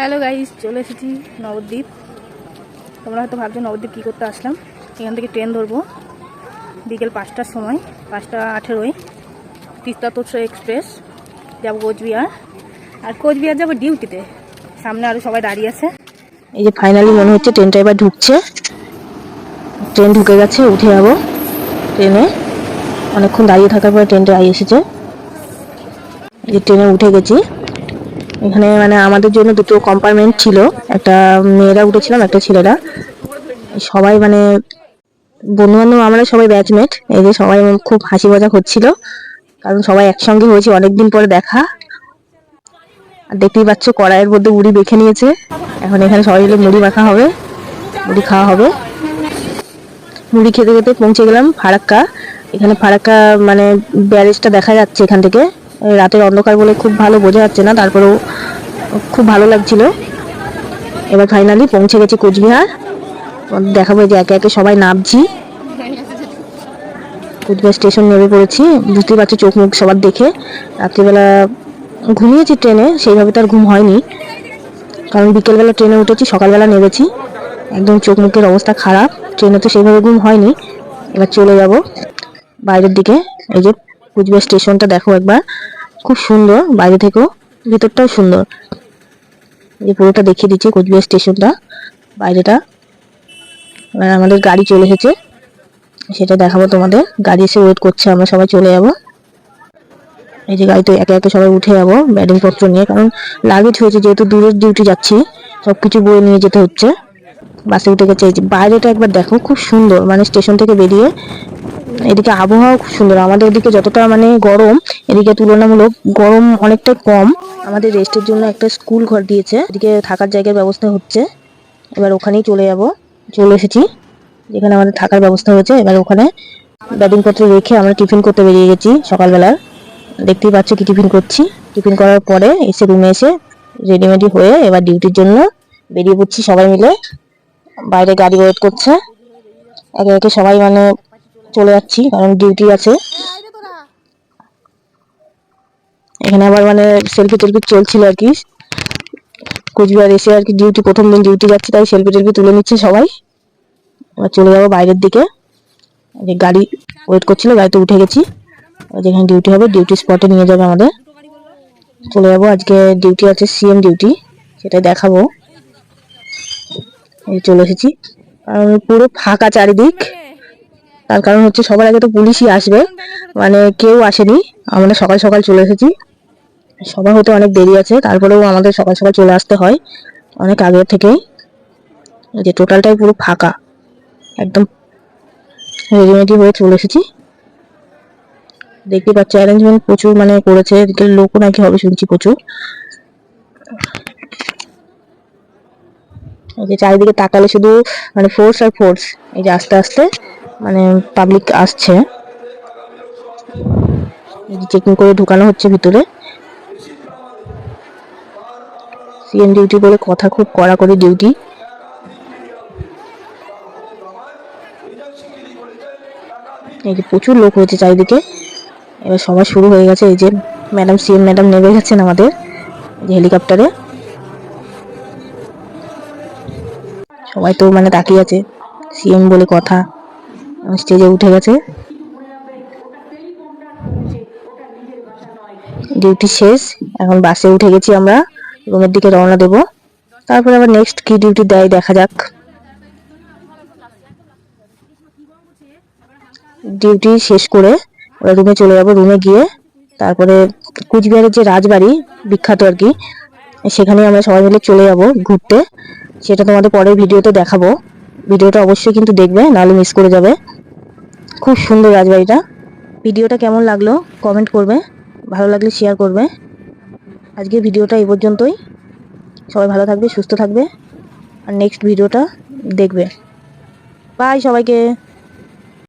Hello guys, চলে এসেছি নবদ্বীপ। তোমরা হয়তো ভাবছ নবদ্বীপ কী করতে আসলাম? এখান থেকে ট্রেন ধরবো। বিকেল পাঁচটার সময়, পাঁচটা আঠেরোয়। তিস্তা তোৎস এক্সপ্রেস, যাব কোচবিহার। আর কোচবিহার যাব ডিউটিতে। সামনে আরও সবাই দাঁড়িয়ে আছে। এই যে ফাইনালি মনে হচ্ছে ট্রেনটা এবার ঢুকছে। ট্রেন ঢুকে গেছে, উঠে যাব ট্রেনে। অনেকক্ষণ দাঁড়িয়ে থাকার পরে ট্রেনটা আই এসেছে। এই যে ট্রেনে উঠে গেছি। এখানে মানে আমাদের জন্য দুটো কম্পার্টমেন্ট ছিল। একটা মেয়েরা উঠেছিলাম, একটা ছেলেরা। সবাই মানে বন্ধু বান্ধব আমরা সবাই ব্যাচমেট এই যে সবাই খুব হাসি মজা হচ্ছিল। কারণ সবাই একসঙ্গে হয়েছে, অনেকদিন পরে দেখা। আর দেখতেই পাচ্ছ, কড়াইয়ের মধ্যে মুড়ি বেখে নিয়েছে। এখন এখানে সবাই মিলে মুড়ি মাখা হবে, মুড়ি খাওয়া হবে। মুড়ি খেতে খেতে পৌঁছে গেলাম ফারাক্কা। এখানে ফারাক্কা মানে ব্যারেজটা দেখা যাচ্ছে এখান থেকে। রাতের অন্ধকার বলে খুব ভালো বোঝা যাচ্ছে না, তারপরেও খুব ভালো লাগছিল। এবার ফাইনালি পৌঁছে গেছি কোচবিহার। দেখাবো যে একে একে সবাই নামছি। কোচবিহার স্টেশন নেমে পড়েছি। বুঝতেই পারছ চোখ মুখ সবার দেখে। রাত্রিবেলা ঘুমিয়েছি ট্রেনে, সেইভাবে তো আর ঘুম হয়নি। কারণ বিকেলবেলা ট্রেনে উঠেছি, সকালবেলা নেমেছি। একদম চোখ মুখের অবস্থা খারাপ। ট্রেনে তো সেইভাবে ঘুম হয়নি। এবার চলে যাব বাইরের দিকে। এই যে কুচবিহার স্টেশনটা দেখো একবার। খুব সুন্দর, বাইরে থেকেও। ভেতরটাও সুন্দর। এই পুরোটা দেখিয়ে দিচ্ছে কোচবিহার স্টেশনটা, বাইরেটা। এবার আমাদের গাড়ি চলে এসেছে। সেটা দেখাবো তোমাদের। গাড়ি এসে ওয়েট করছে, আমরা সবাই চলে যাব। এই যে গাড়িতে একে একে সবাই উঠে যাব ব্যাটিং পত্র নিয়ে, কারণ লাগেজ হয়েছে, যেহেতু দূরের ডিউটি যাচ্ছি সব কিছু বয়ে নিয়ে যেতে হচ্ছে। বাসে উঠে গেছে। এই যে বাইরেটা একবার দেখো, খুব সুন্দর। মানে স্টেশন থেকে বেরিয়ে এদিকে আবহাওয়া খুব সুন্দর। আমাদের এদিকে যতটা মানে গরম, এদিকে তুলনামূলক গরম অনেকটাই কম। আমাদের রেস্টের জন্য একটা স্কুল ঘর দিয়েছে। এদিকে থাকার জায়গার ব্যবস্থা হচ্ছে। এবার ওখানেই চলে যাব। চলে এসেছি। যেখানে আমাদের থাকার ব্যবস্থা হয়েছে। এবার ওখানে ব্যাটিং পত্র রেখে আমরা টিফিন করতে বেরিয়ে গেছি সকালবেলার। দেখতেই পাচ্ছ কি টিফিন করছি। টিফিন করার পরে এসে রুমে এসে রেডিমেডি হয়ে এবার ডিউটির জন্য বেরিয়ে পড়ছি সবাই মিলে। বাইরে গাড়ি ওয়েট করছে। একে একে সবাই মানে চলে যাচ্ছি, কারণ ডিউটি আছে। এখানে আবার মানে সেলফি টেলফি চলছিল আর কি। কোচবিহার এসে আর কি ডিউটি প্রথম দিন ডিউটি যাচ্ছি, তাই সেলফি টেলফি তুলে নিচ্ছে সবাই। চলে যাব বাইরের দিকে। যে গাড়ি ওয়েট করছিল, গাড়িতে উঠে গেছি। যেখানে ডিউটি হবে ডিউটি স্পটে নিয়ে যাবে আমাদের। চলে যাব, আজকে ডিউটি আছে সিএম ডিউটি সেটা দেখাবো। চলে এসেছি। কারণ পুরো ফাঁকা চারিদিক। তার কারণ হচ্ছে সবার আগে তো পুলিশই আসবে। মানে কেউ আসেনি। আমরা সকাল সকাল চলে এসেছি। সবার হতে অনেক দেরি আছে। তারপরেও আমাদের সকাল সকাল চলে আসতে হয়। অনেক আগের থেকেই। যে টোটালটাই পুরো ফাঁকা। একদম রেডিমেডি হয়ে চলে এসেছি। দেখতে পাচ্ছি অ্যারেঞ্জমেন্ট প্রচুর মানে করেছে। এদিকে লোকও নাকি হবে, শুনছি প্রচুর। এই যে চারিদিকে তাকালে শুধু মানে ফোর্স আর ফোর্স এই যে আস্তে আস্তে মানে পাবলিক আসছে। চেকিং করে ঢুকানো হচ্ছে ভিতরে। সিএম ডিউটি বলে কথা খুব কড়াকড়ি ডিউটি এই যে প্রচুর লোক হয়েছে চারিদিকে। এবার সবার শুরু হয়ে গেছে, এই যে ম্যাডাম সিএম ম্যাডাম নেমে গেছেন আমাদের যে হেলিকপ্টারে সবাই তো মানে তাকিয়ে আছে সিএম বলে কথা। স্টেজে উঠে গেছে। ডিউটি শেষ, এখন বাসে উঠে গেছি আমরা রুমের দিকে রওনা দেব। তারপরে আবার নেক্সট কি ডিউটি দেয় দেখা যাক। ডিউটি শেষ করে ওরা রুমে চলে যাব রুমে গিয়ে। তারপরে কুচবিহারের যে রাজবাড়ি, বিখ্যাত আর কি সেখানে আমরা সবাই মিলে চলে যাব ঘুরতে। সেটা তোমাদের পরের ভিডিওতে দেখাবো। ভিডিওটা অবশ্যই কিন্তু দেখবে, নাহলে মিস করে যাবে। খুব সুন্দর রাজবাড়িটা। ভিডিওটা কেমন লাগল কমেন্ট করবে, ভালো লাগলে শেয়ার করবে। আজকে ভিডিওটা এই পর্যন্তই। সবাই ভালো থাকবে, সুস্থ থাকবে। আর নেক্সট ভিডিওটা দেখবে। বাই সবাইকে।